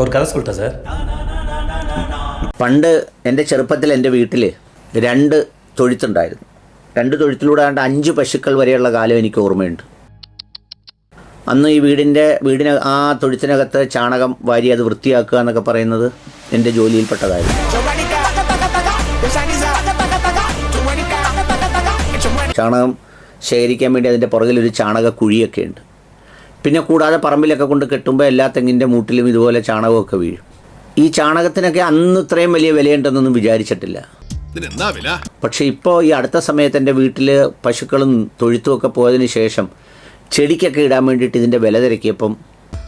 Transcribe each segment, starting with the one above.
ஒரு கதை சொல்லிட்டா சார் പണ്ട് എൻ്റെ ചെറുപ്പത്തിൽ എൻ്റെ വീട്ടിൽ രണ്ട് തൊഴുത്തുണ്ടായിരുന്നു രണ്ട് തൊഴുത്തിലൂടെ ആണ്ട് അഞ്ച് പശുക്കൾ വരെയുള്ള കാലം എനിക്ക് ഓർമ്മയുണ്ട് അന്ന് ഈ വീടിൻ്റെ വീടിന് ആ തൊഴുത്തിനകത്ത് ചാണകം വാരി അത് വൃത്തിയാക്കുക എന്നൊക്കെ പറയുന്നത് എൻ്റെ ജോലിയിൽപ്പെട്ടതായിരുന്നു ചാണകം ശേഖരിക്കാൻ വേണ്ടി അതിൻ്റെ പുറകിലൊരു ചാണക കുഴിയൊക്കെ ഉണ്ട് പിന്നെ കൂടാതെ പറമ്പിലൊക്കെ കൊണ്ട് കെട്ടുമ്പോൾ എല്ലാ തെങ്ങിന്റെ മൂട്ടിലും ഇതുപോലെ ചാണകമൊക്കെ വീഴും. ഈ ചാണകത്തിനൊക്കെ അന്ന് ഇത്രയും വലിയ വിലയുണ്ടെന്നൊന്നും വിചാരിച്ചിട്ടില്ല. പക്ഷേ ഇപ്പോൾ ഈ അടുത്ത സമയത്ത് എന്റെ വീട്ടിൽ പശുക്കളും തൊഴുത്തുമൊക്കെ പോയതിന് ശേഷം ചെടിക്കൊക്കെ ഇടാൻ വേണ്ടിയിട്ട് ഇതിന്റെ വില തിരക്കിയപ്പം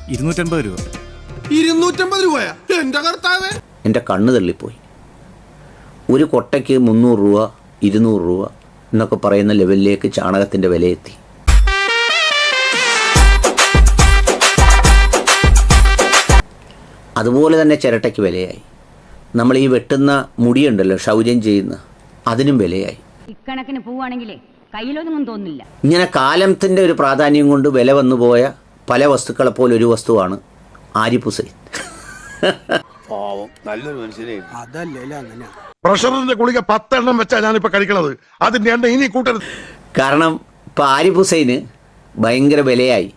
ഇരുന്നൂറ്റമ്പത് രൂപ. ഇരുന്നൂറ്റമ്പത് രൂപയാ? എന്റെ കർത്താവേ! എന്റെ കണ്ണ് തള്ളിപ്പോയി. ഒരു കൊട്ടയ്ക്ക് മുന്നൂറ് രൂപ ഇരുന്നൂറ് രൂപ എന്നൊക്കെ പറയുന്ന ലെവലിലേക്ക് ചാണകത്തിന്റെ വിലയെത്തി. അതുപോലെ തന്നെ ചിരട്ടയ്ക്ക് വിലയായി. നമ്മൾ ഈ വെട്ടുന്ന മുടിയുണ്ടല്ലോ ശൗചം ചെയ്യുന്ന അതിനും വിലയായി. ഇക്കണക്കിന് പോവാണെങ്കിലേ കയ്യിലൊന്നും തോന്നില്ല ഇങ്ങനെ കാലത്തിന്റെ ഒരു പ്രാധാന്യം കൊണ്ട് വില വന്നു പോയ പല വസ്തുക്കളെ പോലെ ഒരു വസ്തുവാണ് ആരിപ്പുസൈൻ പ്രഷറിന്റെ ഗുളിക പത്തെണ്ണം വെച്ചാ ഞാനിപ്പോ കഴിക്കണത്. അതിന്റെ എണ്ണ ഇനി കൂട്ടരുത്. കാരണം ഇപ്പൊ ആരിഫ് ഹുസൈന് ഭയങ്കര വിലയായി.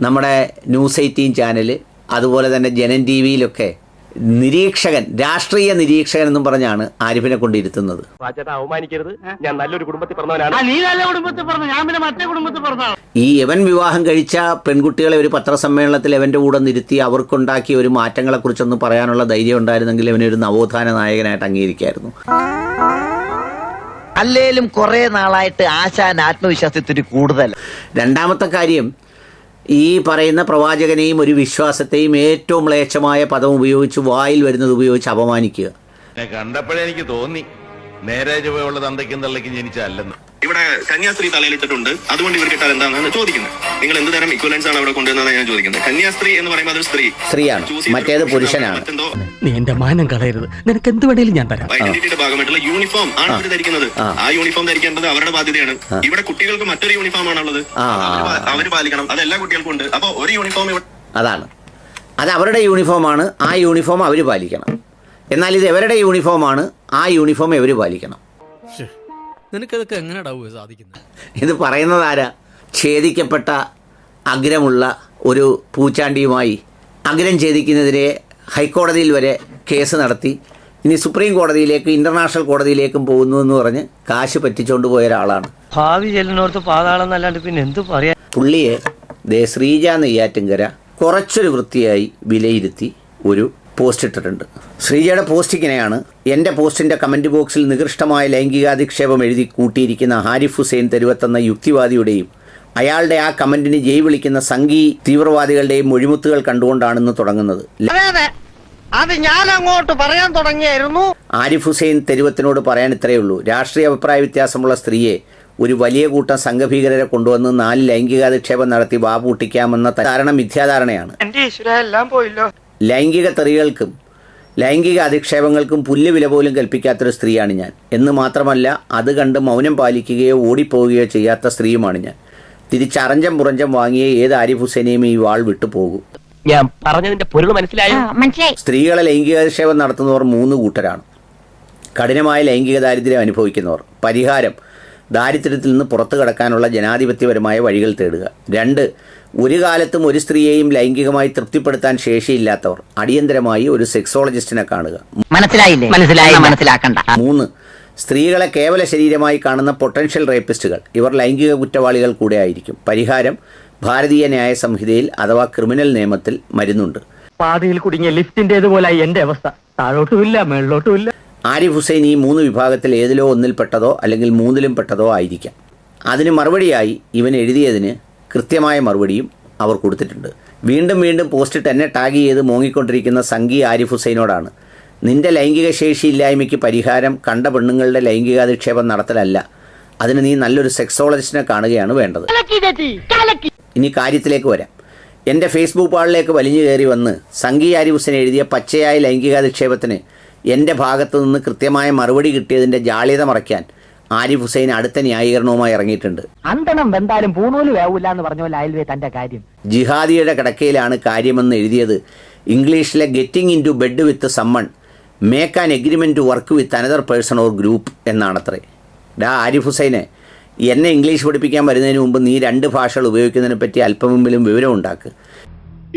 നമ്മുടെ ന്യൂസ് എയ്റ്റീൻ ചാനൽ അതുപോലെ തന്നെ ജനൻ ടി വിയിലൊക്കെ നിരീക്ഷകൻ രാഷ്ട്രീയ നിരീക്ഷകൻ എന്നും പറഞ്ഞാണ് ആരിഫിനെ കൊണ്ടിരുത്തുന്നത്. അവമാനിക്കരുത്. ഞാൻ നല്ലൊരു കുടുംബത്തിൽ പറഞ്ഞവനാണ് ഈ യവൻ വിവാഹം കഴിച്ച പെൺകുട്ടികളെ ഒരു പത്രസമ്മേളനത്തിൽ എവന്റെ കൂടെ നിർത്തി അവർക്കുണ്ടാക്കിയ ഒരു മാറ്റങ്ങളെ കുറിച്ചൊന്നും പറയാനുള്ള ധൈര്യം ഉണ്ടായിരുന്നെങ്കിൽ ഇവനെ ഒരു നവോത്ഥാന നായകനായിട്ട് അംഗീകരിക്കായിരുന്നു. അല്ലേലും കുറെ നാളായിട്ട് ആശാൻ ആത്മവിശ്വാസത്തിന് കൂടുതൽ. രണ്ടാമത്തെ കാര്യം ഈ പറയുന്ന പ്രവാചകനെയും ഒരു വിശ്വാസത്തെയും ഏറ്റവും മ്ലേച്ഛമായ പദം ഉപയോഗിച്ച് വായിൽ വരുന്നത് ഉപയോഗിച്ച് അപമാനിക്കുക. കണ്ടപ്പോഴെനിക്ക് തോന്നി. നേരെ ചുവയുള്ള തന്തയ്ക്കും തള്ളയ്ക്കും ജനിച്ചല്ലെന്ന് ഇവിടെ കന്യാസ്ത്രീ തലയിലിട്ടിട്ടുണ്ട്. അതുകൊണ്ട് ഇവർ കിട്ടാൻ എന്താണെന്ന് ചോദിക്കുന്നത്. നിങ്ങൾ എന്ത് തരം ഇക്വലൻസ് ആണ് അവിടെ കൊണ്ടുവന്നതാണ് ഞാൻ ചോദിക്കുന്നത്. കന്യാസ്ത്രീ എന്ന് പറയുമ്പോൾ അതൊരു സ്ത്രീ. സ്ത്രീയാണ്. മറ്റേത് പുരുഷനാണ്. നീ എന്റെ മാനം കളയരുത്. നിനക്ക് എന്ത് വേണേലും ഞാൻ തരാം. ഐഡന്റിറ്റിയുടെ ഭാഗമായിട്ടുള്ള യൂണിഫോം ആണ് അവർ ധരിക്കുന്നത്. ആ. യൂണിഫോം ധരിക്കേണ്ടത് അവരുടെ ബാധ്യതയാണ്. ഇവിടെ കുട്ടികൾക്ക് മറ്റൊരു യൂണിഫോം ആണുള്ളത്. ആ. അവർ പാലിക്കണം. അത് എല്ലാ കുട്ടികൾക്കും ഉണ്ട്. അപ്പൊ ഒരു യൂണിഫോം ഇവിടെ അതാണ്. അത് അവരുടെ യൂണിഫോമാണ് ആ യൂണിഫോം അവർ പാലിക്കണം. എന്നാൽ ഇത് എവരുടെ യൂണിഫോമാണ് ആ യൂണിഫോം ഇവർ പാലിക്കണം. നിനക്കതൊക്കെ എങ്ങനെയാടാവുക സാധിക്കുന്നത് ഇത് പറയുന്നത് ആരാ? ഛേദിക്കപ്പെട്ട അഗ്രമുള്ള ഒരു പൂച്ചാണ്ടിയുമായി അഗ്രം ഛേദിക്കുന്നതിനെ ഹൈക്കോടതിയിൽ വരെ കേസ് നടത്തി. ഇനി സുപ്രീം കോടതിയിലേക്ക് ഇന്റർനാഷണൽ കോടതിയിലേക്കും പോകുന്നു എന്ന് പറഞ്ഞ് കാശ് പറ്റിച്ചുകൊണ്ട് പോയ ഒരാളാണ്. ഭാവി ചെല്ലിനോർത്ത് പാതാളെന്നല്ലാണ്ട് പിന്നെ എന്ത് പറയാ പുള്ളിയെ ദേ ശ്രീജ നെയ്യാറ്റിങ്കര കുറച്ചൊരു വൃത്തിയായി വിലയിരുത്തി ഒരു പോസ്റ്റ് ഇട്ടിട്ടുണ്ട് ശ്രീജയുടെ പോസ്റ്റ് ഇങ്ങനെയാണ് എന്റെ പോസ്റ്റിന്റെ കമന്റ് ബോക്സിൽ നികൃഷ്ടമായ ലൈംഗികാധിക്ഷേപം എഴുതി കൂട്ടിയിരിക്കുന്ന ഹാരിഫ് ഹുസൈൻ തെരുവത്തെന്ന യുക്തിവാദിയുടെയും അയാളുടെ ആ കമന്റിന് ജയ് വിളിക്കുന്ന സംഘി തീവ്രവാദികളുടെയും മൊഴിമുത്തുകൾ കണ്ടുകൊണ്ടാണെന്ന് തുടങ്ങുന്നത്. അതെ ഞാൻ അങ്ങോട്ട് പറയാൻ തുടങ്ങിയായിരുന്നു. ആരിഫ് ഹുസൈൻ തെരുവത്തിനോട് പറയാൻ ഇത്രയേ ഉള്ളൂ. രാഷ്ട്രീയ അഭിപ്രായ വ്യത്യാസമുള്ള സ്ത്രീയെ ഒരു വലിയ കൂട്ടം സംഘഭീകരരെ കൊണ്ടുവന്ന് നാല് ലൈംഗികാധിക്ഷേപം നടത്തി വാപൂട്ടിക്കാമെന്ന ധാരണ മിഥ്യാധാരണയാണ്. എല്ലാം പോയില്ലോ. ലൈംഗിക തെറികൾക്കും ലൈംഗിക അധിക്ഷേപങ്ങൾക്കും പുല്ല് വില പോലും കൽപ്പിക്കാത്തൊരു സ്ത്രീയാണ് ഞാൻ. എന്ന് മാത്രമല്ല അത് കണ്ട് മൗനം പാലിക്കുകയോ ഓടിപ്പോവുകയോ ചെയ്യാത്ത സ്ത്രീയുമാണ് ഞാൻ. തിരിച്ചറഞ്ചം പുറഞ്ചം വാങ്ങിയ ഏത് ആരിഫ് ഹുസൈനെയും ഈ വാൾ വിട്ടു പോകും. ഞാൻ പറഞ്ഞതിന്റെ പൊരുൾ മനസ്സിലായോ? മനസ്സിലായി. സ്ത്രീകളെ ലൈംഗികാധിക്ഷേപം നടത്തുന്നവർ മൂന്ന് കൂട്ടരാണ്. കഠിനമായ ലൈംഗിക ദാരിദ്ര്യം അനുഭവിക്കുന്നവർ. പരിഹാരം ദാരിദ്ര്യത്തിൽ നിന്ന് പുറത്തു കടക്കാനുള്ള ജനാധിപത്യപരമായ വഴികൾ തേടുക. രണ്ട് ഒരു കാലത്തും ഒരു സ്ത്രീയെയും ലൈംഗികമായി തൃപ്തിപ്പെടുത്താൻ ശേഷിയില്ലാത്തവർ. അടിയന്തരമായി ഒരു സെക്സോളജിസ്റ്റിനെ കാണുക. മനസ്സിലായില്ലേ? മനസ്സിലായി മനസ്സിലാക്കണ്ട. മൂന്ന് സ്ത്രീകളെ കേവല ശരീരമായി കാണുന്ന പൊട്ടൻഷ്യൽ റേപ്പിസ്റ്റുകൾ. ഇവർ ലൈംഗിക കുറ്റവാളികൾ കൂടെ ആയിരിക്കും. പരിഹാരം ഭാരതീയ ന്യായ സംഹിതയിൽ അഥവാ ക്രിമിനൽ നിയമത്തിൽ മരുന്നുണ്ട്. പാതയിൽ കുടുങ്ങിയ ലിഫ്റ്റിന്റെ എന്റെ അവസ്ഥ. താഴോട്ടുമില്ല മേളിലോട്ടുമില്ല. ആരിഫ് ഹുസൈൻ ഈ മൂന്ന് വിഭാഗത്തിൽ ഏതിലോ ഒന്നിൽപ്പെട്ടതോ അല്ലെങ്കിൽ മൂന്നിലും പെട്ടതോ ആയിരിക്കാം. അതിന് മറുപടിയായി ഇവൻ എഴുതിയതിന് കൃത്യമായ മറുപടിയും അവർ കൊടുത്തിട്ടുണ്ട്. വീണ്ടും വീണ്ടും പോസ്റ്റിട്ട് എന്നെ ടാഗ് ചെയ്ത് മോങ്ങിക്കൊണ്ടിരിക്കുന്ന സംഗി ആരിഫ് ഹുസൈനോടാണ്. നിന്റെ ലൈംഗിക ശേഷിയില്ലായ്മയ്ക്ക് പരിഹാരം കണ്ട പെണ്ണുങ്ങളുടെ ലൈംഗികാധിക്ഷേപം നടത്തലല്ല. അതിന് നീ നല്ലൊരു സെക്സോളജിസ്റ്റിനെ കാണുകയാണ് വേണ്ടത്. ഇനി കാര്യത്തിലേക്ക് വരാം. എന്റെ ഫേസ്ബുക്ക് പാളിലേക്ക് വലിഞ്ഞു കയറി വന്ന് സംഗി ആരിഫ് ഹുസൈൻ എഴുതിയ പച്ചയായ ലൈംഗികാധിക്ഷേപത്തിന് എന്റെ ഭാഗത്തു നിന്ന് കൃത്യമായ മറുപടി കിട്ടിയതിന്റെ ജാള്യത മറയ്ക്കാൻ ആരിഫ് ഹുസൈൻ അടുത്ത ന്യായീകരണവുമായി ഇറങ്ങിയിട്ടുണ്ട്. അന്തണം വെന്താലും പൂണൂൽ വേവില്ല എന്ന് പറഞ്ഞ പോലെ അയൽവേ തന്റെ കാര്യം. ജിഹാദിയുടെ കിടക്കയിലാണ് കാര്യമെന്ന് എഴുതിയത്. ഇംഗ്ലീഷിലെ getting into bed with someone make an agreement to work with another person or group എന്നാണത്രേ. ഡാ ആരിഫ് ഹുസൈനെ എന്നെ ഇംഗ്ലീഷ് പഠിപ്പിക്കാൻ വരുന്നതിന് മുമ്പ് നീ രണ്ട് ഭാഷകൾ ഉപയോഗിക്കുന്നതിനെ പറ്റി അല്പമെങ്കിലും വിവരം ഉണ്ടാക്കുക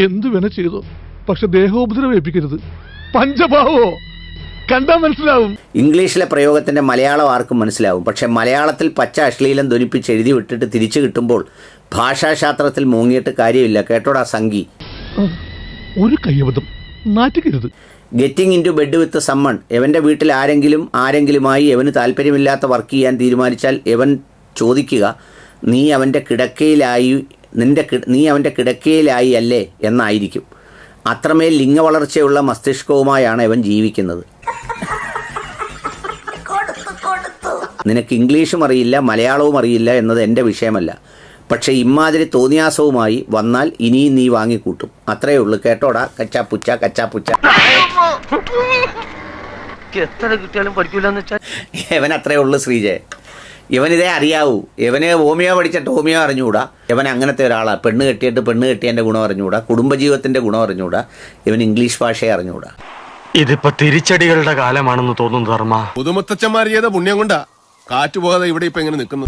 എന്ത് വേണ ചെയ്തു? പക്ഷെ ദേഹോപദ്രവേൽപ്പിക്കരുത് പഞ്ചഭാവോ? കണ്ടാ മനസ്സിലാവും. ഇംഗ്ലീഷിലെ പ്രയോഗത്തിന്റെ മലയാളം ആർക്കും മനസ്സിലാവും. പക്ഷേ മലയാളത്തിൽ പച്ച അശ്ലീലം ധ്വനിപ്പിച്ച് എഴുതി വിട്ടിട്ട് തിരിച്ചു കിട്ടുമ്പോൾ ഭാഷാശാസ്ത്രത്തിൽ മൂങ്ങിയിട്ട് കാര്യമില്ല. കേട്ടോടാ സംഗി. ഒരു കയ്യബദ്ധം. Getting into bed with someone എവന്റെ വീട്ടിൽ ആരെങ്കിലും ആരെങ്കിലുമായി എവന് താല്പര്യമില്ലാത്ത വർക്ക് ചെയ്യാൻ തീരുമാനിച്ചാൽ എവൻ ചോദിക്കുക നീ അവന്റെ കിടക്കയിലായി നിന്റെ നീ അവന്റെ കിടക്കയിലായി അല്ലേ? എന്നായിരിക്കും. അത്രമേൽ ലിംഗവളർച്ചയുള്ള മസ്തിഷ്കവുമായാണ് അവൻ ജീവിക്കുന്നത്. നിനക്ക് ഇംഗ്ലീഷും അറിയില്ല മലയാളവും അറിയില്ല എന്നത് എന്റെ വിഷയമല്ല. പക്ഷേ ഇമാതിരി തോന്നിയാസവുമായി വന്നാൽ ഇനിയും നീ വാങ്ങിക്കൂട്ടും. അത്രയേ ഉള്ളൂ കേട്ടോടാ. കച്ചാപ്പുച്ച കച്ചാപ്പുച്ച. എത്ര കിട്ടിയാലും പഠിക്കൂലെന്ന് വെച്ചാൽ ഇവൻ അത്രയേ ഉള്ളൂ ശ്രീജയ് ഇവനിതേ അറിയാവൂ. ഇവന് ഹോമിയോ പഠിച്ചിട്ട് ഹോമിയോ അറിഞ്ഞുകൂടാ. ഇവൻ അങ്ങനത്തെ ഒരാളാണ് പെണ്ണ് കെട്ടിയിട്ട് പെണ്ണ് കെട്ടിയതിന്റെ ഗുണം അറിഞ്ഞുകൂടാ. കുടുംബജീവിതത്തിന്റെ ഗുണം അറിഞ്ഞുകൂടാ. ഇവൻ ഇംഗ്ലീഷ് ഭാഷയെ അറിഞ്ഞുകൂടാ. ഇതിപ്പോ തിരിച്ചടികളുടെ കാലമാണെന്ന് തോന്നുന്നു ധർമ്മ. പുതുമുത്തച്ഛന്മാർ ചെയ്ത പുണ്യം കൊണ്ടാ കാറ്റ് പോകാതെ ഇവിടെ ഇപ്പൊ എങ്ങനെ നിൽക്കുന്നു?